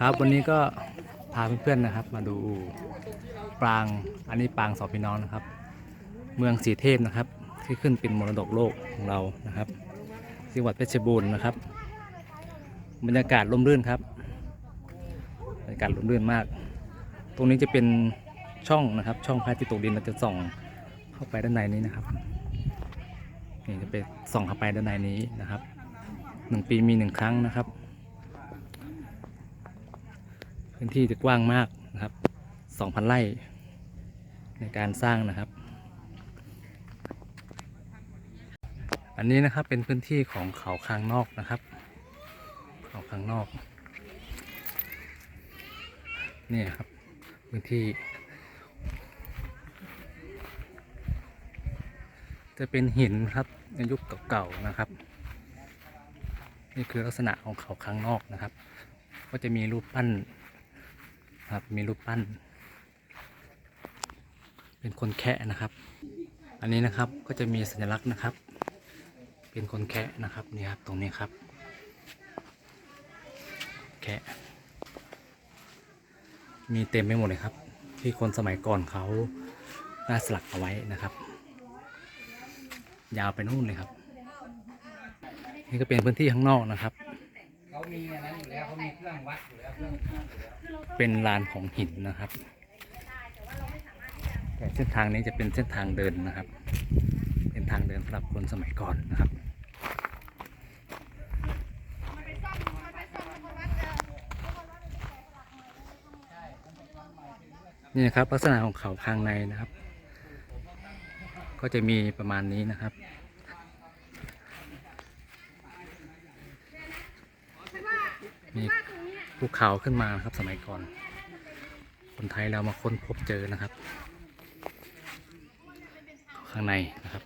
ครับวันนี้ก็พาเพื่อนๆนะครับ มาดูปรางอันนี้ปรางสองพี่น้องนะครับ เมืองสีเทพนะครับ ที่ขึ้นเป็นมรดกโลกของเรานะครับจังหวัดเพชรบูรณ์นะครับ บรรยากาศร่มรื่นครับบรรยากาศร่มรื่นมาก ตรงนี้จะเป็นช่องนะครับ ช่องพระอาทิตย์ตกดินเราจะส่องเข้าไปด้านในนี้นะครับนี่จะเป็นส่องเข้าไปด้านในนี้นะครับหนึ่งปีมีหนึ่งครั้งนะครับ พื้นที่จะกว้างมากนะครับ 2,000 ไร่ในการสร้างนะครับ อันนี้นะครับเป็นพื้นที่ของเขาคางนอกนะครับ เขาคางนอกนี่ครับพื้นที่ จะเป็นหินครับในยุคเก่าๆนะครับ นี่คือลักษณะของเขาคางนอกนะครับ ก็จะมีรูปปั้น ครับมีรูปปั้น เป็นคนแคะนะครับ อันนี้นะครับก็จะมีสัญลักษณ์นะครับ เป็นคนแคะนะครับนี่ครับตรงนี้ครับ แคะมีเต็มไปหมดเลยครับ ที่คนสมัยก่อนเขาได้สลักเอาไว้นะครับ ยาวไปนู่นเลยครับ นี่ก็เป็นพื้นที่ข้างนอกนะครับเขามีอันนั้นอยู่แล้วเขามีเครื่องวัดอยู่แล้วเครื่อง เป็นลานของหินนะครับแต่เส้นทางนี้จะเป็นเส้นทางเดินนะครับ เป็นทางเดินสำหรับคนสมัยก่อนนะครับนี่นะครับลักษณะของเขาข้างในนะครับ ก็จะมีประมาณนี้นะครับมี ภูเขาขึ้นมานะครับสมัยก่อน คนไทยเรามาค้นพบเจอนะครับ ข้างในนะครับ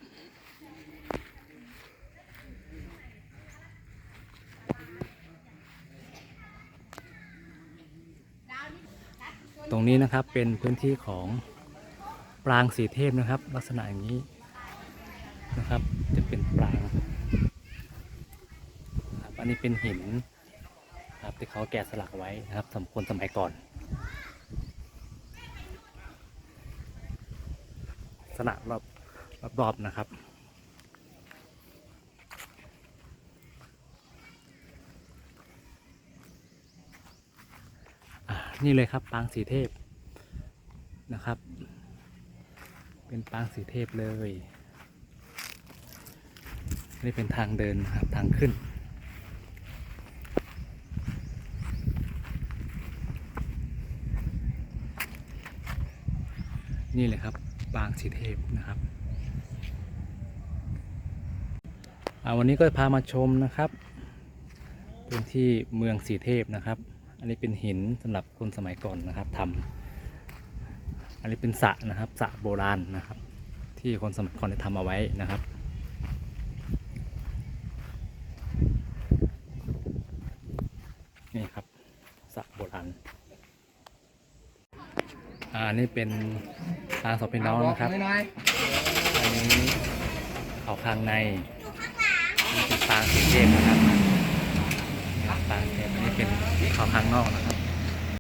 ตรงนี้นะครับเป็นพื้นที่ของปรางสีเทพนะครับ ลักษณะอย่างนี้นะครับ จะเป็นปรางครับอันนี้เป็นหิน ครับ ที่เขาแกะสลักไว้นะครับสำคนสมัยก่อนสลักรอบรอบๆนะครับนี่เลยครับปางสีเทพนะครับ เป็นปางสีเทพเลย นี่เป็นทางเดินครับทางขึ้น นี่เลยครับปางสีเทพนะครับวันนี้ก็พามาชมนะครับพื้นที่เมืองสีเทพนะครับ อันนี้เป็นหินสำหรับคนสมัยก่อนนะครับทำอันนี้เป็นสระนะครับสระโบราณนะครับ ที่คนสมัยก่อนได้ทำเอาไว้นะครับนี่ครับสระโบราณ อันนี้เป็นทางสองพี่น้องนะครับ อันนี้เขาคางในนี่เป็นปางสีเทพนะครับนี่ครับปางเทพอันนี้เป็นเขาคางนอกนะครับ